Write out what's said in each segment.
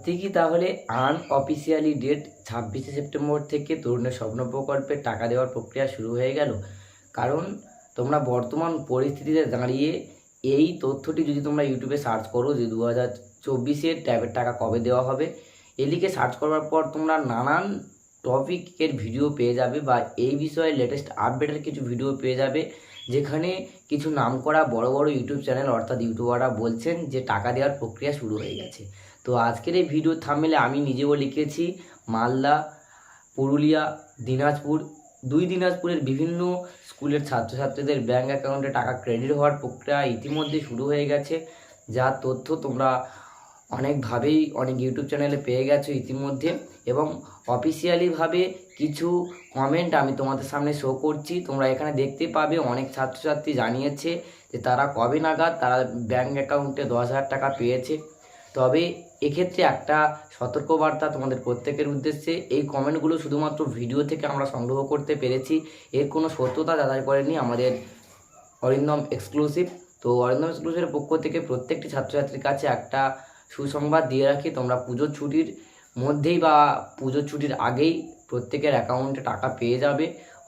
সত্যি কি তাহলে আনঅফিসিয়ালি ডেট ছাব্বিশে সেপ্টেম্বর থেকে তরুণের স্বপ্ন প্রকল্পে টাকা দেওয়ার প্রক্রিয়া শুরু হয়ে গেল? কারণ তোমরা বর্তমান পরিস্থিতিতে দাঁড়িয়ে এই তথ্যটি যদি তোমরা ইউটিউবে সার্চ করো যে দু হাজার চব্বিশের ট্যাবের টাকা কবে দেওয়া হবে, এদিকে সার্চ করবার পর তোমরা নানান টপিকের ভিডিও পেয়ে যাবে বা এই বিষয়ে লেটেস্ট আপডেটের কিছু ভিডিও পেয়ে যাবে, যেখানে কিছু নামকরা বড় বড় ইউটিউব চ্যানেল অর্থাৎ ইউটিউবাররা বলছেন যে টাকা দেওয়ার প্রক্রিয়া শুরু হয়ে গেছে। তো আজকের এই ভিডিও থামলে আমি নিজেও লিখেছি, মালদা, পুরুলিয়া, দিনাজপুর, দুই দিনাজপুরের বিভিন্ন স্কুলের ছাত্রছাত্রীদের ব্যাঙ্ক অ্যাকাউন্টে টাকা ক্রেডিট হওয়ার প্রক্রিয়া ইতিমধ্যে শুরু হয়ে গেছে। যার তথ্য তোমরা অনেকভাবেই অনেক ইউটিউব চ্যানেলে পেয়ে গেছো ইতিমধ্যে এবং অফিসিয়ালিভাবে কিছু কমেন্ট আমি তোমাদের সামনে শো করছি। তোমরা এখানে দেখতে পাবে, অনেক ছাত্রছাত্রী জানিয়েছে যে তারা কবে নাগাদ তারা ব্যাঙ্ক অ্যাকাউন্টে দশ হাজার টাকা পেয়েছে। তবে এক্ষেত্রে একটা সতর্কবার্তা তোমাদের প্রত্যেকের উদ্দেশ্যে, এই কমেন্টগুলো শুধুমাত্র ভিডিও থেকে আমরা সংগ্রহ করতে পেরেছি। এর কোনো সত্যতা যাচাই করেনি আমাদের অরিন্দম এক্সক্লুসিভ তো অরিন্দম এক্সক্লুসিভের পক্ষ থেকে প্রত্যেকটি ছাত্রছাত্রীর কাছে একটা সুসংবাদ দিয়ে রাখি, তোমরা পুজোর ছুটির মধ্যেই বা পুজোর ছুটির আগেই প্রত্যেকের অ্যাকাউন্টে টাকা পেয়ে যাবে।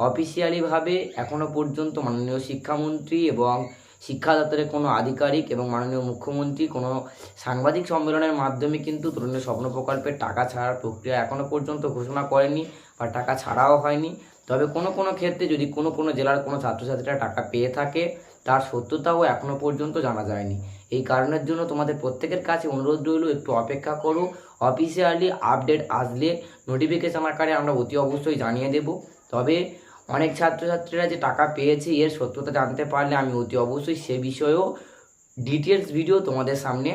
অফিসিয়ালিভাবে এখনও পর্যন্ত মাননীয় শিক্ষামন্ত্রী এবং শিক্ষা দপ্তরের কোনো আধিকারিক এবং মাননীয় মুখ্যমন্ত্রী কোনো সাংবাদিক সম্মেলনের মাধ্যমে কিন্তু তরুণের স্বপ্ন প্রকল্পের টাকা ছাড়ার প্রক্রিয়া এখনও পর্যন্ত ঘোষণা করেনি বা টাকা ছাড়াও হয়নি। তবে কোনো কোনো ক্ষেত্রে যদি কোনো কোনো জেলার কোনো ছাত্রছাত্রীরা টাকা পেয়ে থাকে, তার সত্যতাও এখনও পর্যন্ত জানা যায়নি। এই কারণের জন্য তোমাদের প্রত্যেকের কাছে অনুরোধ রইল, একটু অপেক্ষা করো। অফিসিয়ালি আপডেট আসলে নোটিফিকেশন আকারে আমরা অতি অবশ্যই জানিয়ে দেব। তবে অনেক ছাত্রছাত্রীরা যে টাকা পেয়েছে, এর সত্যতা জানতে পারলে আমি অতি অবশ্যই সে বিষয়েও ডিটেলস ভিডিও তোমাদের সামনে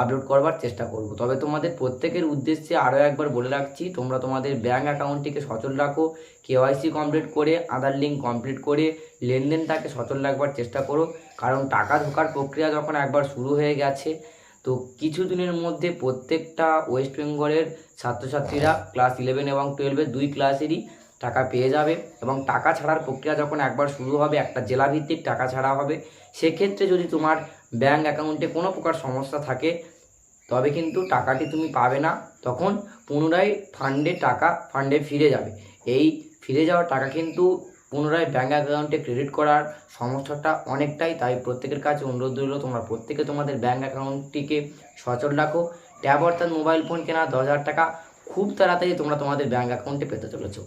আপলোড করবার চেষ্টা করব। তবে তোমাদের প্রত্যেকের উদ্দেশ্যে আরও একবার বলে রাখছি, তোমরা তোমাদের ব্যাঙ্ক অ্যাকাউন্টটিকে সচল রাখো কেওয়াইসি কমপ্লিট করে আধার লিঙ্ক কমপ্লিট করে, লেনদেনটাকে সচল রাখবার চেষ্টা করো। কারণ টাকা ঢোকার প্রক্রিয়া যখন একবার শুরু হয়ে গেছে, তো কিছুদিনের মধ্যে প্রত্যেকটা ওয়েস্ট বেঙ্গলের ছাত্রছাত্রীরা ক্লাস ইলেভেন এবং টুয়েলভের দুই ক্লাসেরই টাকা পেয়ে যাবে এবং টাকা ছাড়ার প্রক্রিয়া যখন একবার শুরু হবে, একটা জেলাভিত্তিক টাকা ছাড়া হবে, সেক্ষেত্রে যদি তোমার ব্যাঙ্ক অ্যাকাউন্টে কোনো প্রকার সমস্যা থাকে, তবে কিন্তু টাকাটি তুমি পাবে না। তখন পুনরায় ফান্ডে টাকা ফান্ডে ফিরে যাবে। এই ফিরে যাওয়া টাকা কিন্তু পুনরায় ব্যাঙ্ক অ্যাকাউন্টে ক্রেডিট করার সমস্যাটা অনেকটাই। তাই প্রত্যেকের কাছে অনুরোধ রইল, তোমরা প্রত্যেকে তোমাদের ব্যাঙ্ক অ্যাকাউন্টটিকে সচল রাখো। ট্যাব অর্থাৎ মোবাইল ফোন কেনা দশ হাজার টাকা খুব তাড়াতাড়ি তোমরা তোমাদের ব্যাঙ্ক অ্যাকাউন্টে পেতে চলেছো।